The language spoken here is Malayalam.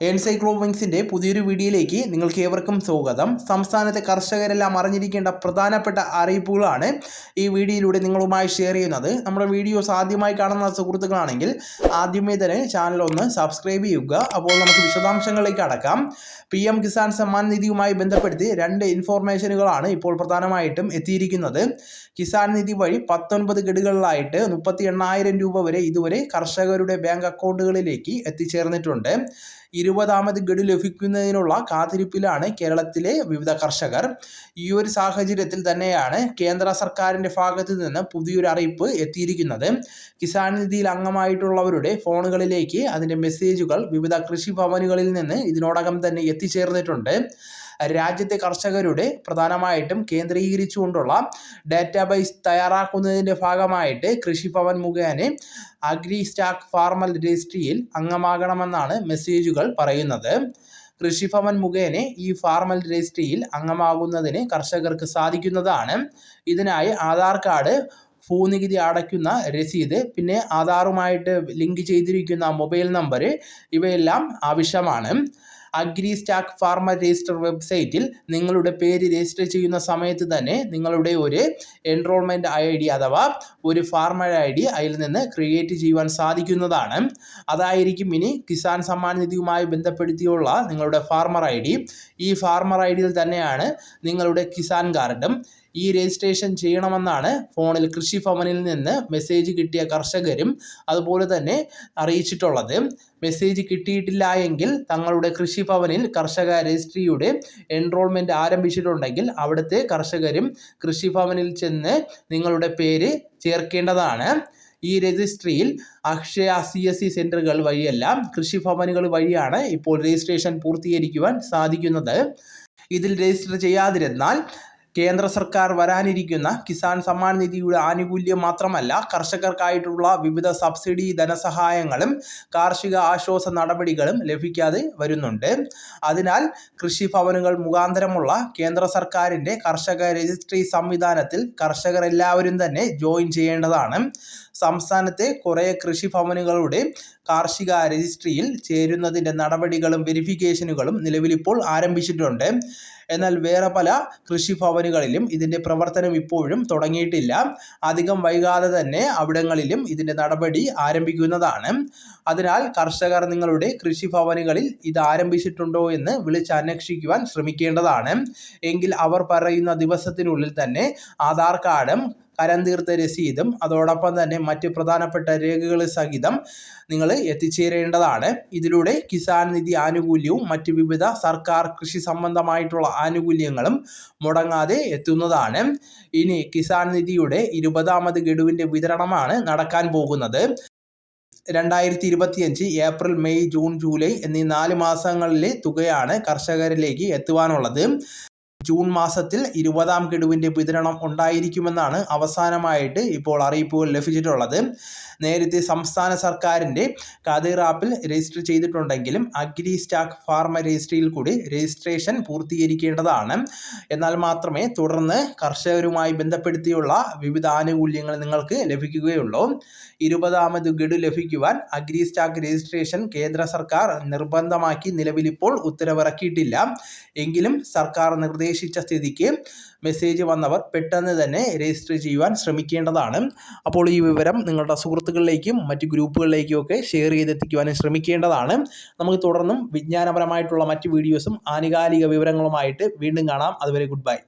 എൻസൈക്ലോവിങ്സിന്റെ പുതിയൊരു വീഡിയോയിലേക്ക് നിങ്ങൾക്ക് ഏവർക്കും സ്വാഗതം. സംസ്ഥാനത്തെ കർഷകരെല്ലാം അറിഞ്ഞിരിക്കേണ്ട പ്രധാനപ്പെട്ട അറിയിപ്പുകളാണ് ഈ വീഡിയോയിലൂടെ നിങ്ങളുമായി ഷെയർ ചെയ്യുന്നത്. നമ്മുടെ വീഡിയോസ് ആദ്യമായി കാണുന്ന സുഹൃത്തുക്കളാണെങ്കിൽ ആദ്യമേ തന്നെ ചാനൽ ഒന്ന് സബ്സ്ക്രൈബ് ചെയ്യുക. അപ്പോൾ നമുക്ക് വിശദാംശങ്ങളിലേക്ക് അടക്കാം പി എം കിസാൻ സമ്മാൻ നിധിയുമായി ബന്ധപ്പെടുത്തി രണ്ട് ഇൻഫോർമേഷനുകളാണ് ഇപ്പോൾ പ്രധാനമായിട്ടും എത്തിയിരിക്കുന്നത്. കിസാൻ നിധി വഴി പത്തൊൻപത് ഗഡുകളിലായിട്ട് മുപ്പത്തി രൂപ വരെ ഇതുവരെ കർഷകരുടെ ബാങ്ക് അക്കൗണ്ടുകളിലേക്ക് എത്തിച്ചേർന്നിട്ടുണ്ട്. ഇരുപതാമത് ഗഡു ലഭിക്കുന്നതിനുള്ള കാത്തിരിപ്പിലാണ് കേരളത്തിലെ വിവിധ കർഷകർ. ഈ ഒരു സാഹചര്യത്തിൽ തന്നെയാണ് കേന്ദ്ര സർക്കാരിന്റെ ഭാഗത്ത് നിന്ന് പുതിയൊരു അറിയിപ്പ് എത്തിയിരിക്കുന്നത്. കിസാൻ നിധിയിൽ അംഗമായിട്ടുള്ളവരുടെ ഫോണുകളിലേക്ക് അതിന്റെ മെസ്സേജുകൾ വിവിധ കൃഷി ഭവനുകളിൽ നിന്ന് ഇതിനോടകം തന്നെ എത്തിച്ചേർന്നിട്ടുണ്ട്. രാജ്യത്തെ കർഷകരുടെ പ്രധാനമായിട്ടും കേന്ദ്രീകരിച്ചുകൊണ്ടുള്ള ഡാറ്റാബേസ് തയ്യാറാക്കുന്നതിന്റെ ഭാഗമായിട്ട് കൃഷിഭവൻ മുഖേന അഗ്രി സ്റ്റാക്ക് ഫാർമൽ രജിസ്ട്രിയിൽ അംഗമാകണമെന്നാണ് മെസ്സേജുകൾ പറയുന്നത്. കൃഷിഭവൻ മുഖേന ഈ ഫാർമൽ രജിസ്ട്രിയിൽ അംഗമാകുന്നതിന് കർഷകർക്ക് സാധിക്കുന്നതാണ്. ഇതിനായി ആധാർ കാർഡ് ഭൂനികുതി അടയ്ക്കുന്ന രസീത് പിന്നെ ആധാറുമായിട്ട് ലിങ്ക് ചെയ്തിരിക്കുന്ന മൊബൈൽ നമ്പർ ഇവയെല്ലാം ആവശ്യമാണ്. അഗ്രി സ്റ്റാക്ക് ഫാർമർ രജിസ്റ്റർ വെബ്സൈറ്റിൽ നിങ്ങളുടെ പേര് രജിസ്റ്റർ ചെയ്യുന്ന സമയത്ത് തന്നെ നിങ്ങളുടെ ഒരു എൻറോൾമെന്റ് ഐ ഡി അഥവാ ഒരു ഫാർമർ ഐ ഡി അതിൽ നിന്ന് ക്രിയേറ്റ് ചെയ്യുവാൻ സാധിക്കുന്നതാണ്. അതായിരിക്കും ഇനി കിസാൻ സമ്മാൻ നിധിയുമായി ബന്ധപ്പെടുത്തിയുള്ള നിങ്ങളുടെ ഫാർമർ ഐ ഡി ഈ ഫാർമർ ഐ ഡിയിൽ തന്നെയാണ് നിങ്ങളുടെ കിസാൻ കാർഡും ഈ രജിസ്ട്രേഷൻ ചെയ്യണമെന്നാണ് ഫോണിൽ കൃഷി ഭവനിൽ നിന്ന് മെസ്സേജ് കിട്ടിയ കർഷകരും അതുപോലെ തന്നെ അറിയിച്ചിട്ടുള്ളത്. മെസ്സേജ് കിട്ടിയിട്ടില്ല എങ്കിൽ തങ്ങളുടെ കൃഷിഭവനിൽ കർഷക രജിസ്ട്രിയുടെ എൻറോൾമെന്റ് ആരംഭിച്ചിട്ടുണ്ടെങ്കിൽ അവിടുത്തെ കർഷകരും കൃഷിഭവനിൽ ചെന്ന് നിങ്ങളുടെ പേര് ചേർക്കേണ്ടതാണ്. ഈ രജിസ്ട്രിയിൽ അക്ഷയ സി എസ് സി സെന്ററുകൾ വഴിയല്ല കൃഷിഭവനുകൾ വഴിയാണ് ഇപ്പോൾ രജിസ്ട്രേഷൻ പൂർത്തീകരിക്കുവാൻ സാധിക്കുന്നത്. ഇതിൽ രജിസ്റ്റർ ചെയ്യാതിരുന്നാൽ കേന്ദ്ര സർക്കാർ വരാനിരിക്കുന്ന കിസാൻ സമ്മാൻ നിധിയുടെ ആനുകൂല്യം മാത്രമല്ല കർഷകർക്കായിട്ടുള്ള വിവിധ സബ്സിഡി ധനസഹായങ്ങളും കാർഷിക ആശ്വാസ നടപടികളും ലഭിക്കാതെ വരുന്നുണ്ട്. അതിനാൽ കൃഷിഭവനുകൾ മുഖാന്തരമുള്ള കേന്ദ്ര സർക്കാരിന്റെ കർഷക രജിസ്ട്രി സംവിധാനത്തിൽ കർഷകർ എല്ലാവരും തന്നെ ജോയിൻ ചെയ്യേണ്ടതാണ്. സംസ്ഥാനത്തെ കുറേ കൃഷിഭവനുകളുടെ കാർഷിക രജിസ്ട്രിയിൽ ചേരുന്നതിന്റെ നടപടികളും വെരിഫിക്കേഷനുകളും നിലവിലിപ്പോൾ ആരംഭിച്ചിട്ടുണ്ട്. എന്നാൽ വേറെ പല കൃഷിഭവനുകളിലും ഇതിന്റെ പ്രവർത്തനം ഇപ്പോഴും തുടങ്ങിയിട്ടില്ല. അധികം വൈകാതെ തന്നെ അവിടങ്ങളിലും ഇതിന്റെ നടപടി ആരംഭിക്കുന്നതാണ്. അതിനാൽ കർഷകർ നിങ്ങളുടെ കൃഷിഭവനുകളിൽ ഇത് ആരംഭിച്ചിട്ടുണ്ടോ എന്ന് വിളിച്ച് അന്വേഷിക്കുവാൻ ശ്രമിക്കേണ്ടതാണ്. എങ്കിൽ അവർ പറയുന്ന ദിവസത്തിനുള്ളിൽ തന്നെ ആധാർ കാർഡും കരം തീർത്ത രസീതും അതോടൊപ്പം തന്നെ മറ്റ് പ്രധാനപ്പെട്ട രേഖകൾ സഹിതം നിങ്ങൾ എത്തിച്ചേരേണ്ടതാണ്. ഇതിലൂടെ കിസാൻ നിധി ആനുകൂല്യവും മറ്റ് വിവിധ സർക്കാർ കൃഷി സംബന്ധമായിട്ടുള്ള ആനുകൂല്യങ്ങളും മുടങ്ങാതെ എത്തുന്നതാണ്. ഇനി കിസാൻ നിധിയുടെ ഇരുപതാമത് ഗഡുവിന്റെ വിതരണമാണ് നടക്കാൻ പോകുന്നത്. രണ്ടായിരത്തി ഇരുപത്തിയഞ്ച് ഏപ്രിൽ മെയ് ജൂൺ ജൂലൈ എന്നീ നാല് മാസങ്ങളിലെ തുകയാണ് കർഷകരിലേക്ക് എത്തുവാനുള്ളത്. ജൂൺ മാസത്തിൽ ഇരുപതാം ഗഡുവിന്റെ വിതരണം ഉണ്ടായിരിക്കുമെന്നാണ് അവസാനമായിട്ട് ഇപ്പോൾ അറിയിപ്പുകൾ ലഭിച്ചിട്ടുള്ളത്. നേരത്തെ സംസ്ഥാന സർക്കാരിന്റെ കതിർ ആപ്പിൽ രജിസ്റ്റർ ചെയ്തിട്ടുണ്ടെങ്കിലും അഗ്രി സ്റ്റാക്ക് ഫാർമ രജിസ്ട്രിയിൽ കൂടി രജിസ്ട്രേഷൻ പൂർത്തീകരിക്കേണ്ടതാണ്. എന്നാൽ മാത്രമേ തുടർന്ന് കർഷകരുമായി ബന്ധപ്പെടുത്തിയുള്ള വിവിധ ആനുകൂല്യങ്ങൾ നിങ്ങൾക്ക് ലഭിക്കുകയുള്ളൂ. ഇരുപതാമത് ഗഡു ലഭിക്കുവാൻ അഗ്രി സ്റ്റാക്ക് രജിസ്ട്രേഷൻ കേന്ദ്ര സർക്കാർ നിർബന്ധമാക്കി നിലവിലിപ്പോൾ ഉത്തരവിറക്കിയിട്ടില്ല. എങ്കിലും സർക്കാർ നിർദ്ദേശിച്ച സ്ഥിതിക്ക് മെസ്സേജ് വന്നവർ പെട്ടെന്ന് തന്നെ രജിസ്റ്റർ ചെയ്യുവാൻ ശ്രമിക്കേണ്ടതാണ്. അപ്പോൾ ഈ വിവരം നിങ്ങളുടെ സുഹൃത്തുക്കളിലേക്കും മറ്റ് ഗ്രൂപ്പുകളിലേക്കും ഒക്കെ ഷെയർ ചെയ്തെത്തിക്കുവാനും ശ്രമിക്കേണ്ടതാണ്. നമുക്ക് തുടർന്നും വിജ്ഞാനപരമായിട്ടുള്ള മറ്റ് വീഡിയോസും ആനുകാലിക വിവരങ്ങളുമായിട്ട് വീണ്ടും കാണാം. അതുവരെ ഗുഡ് ബൈ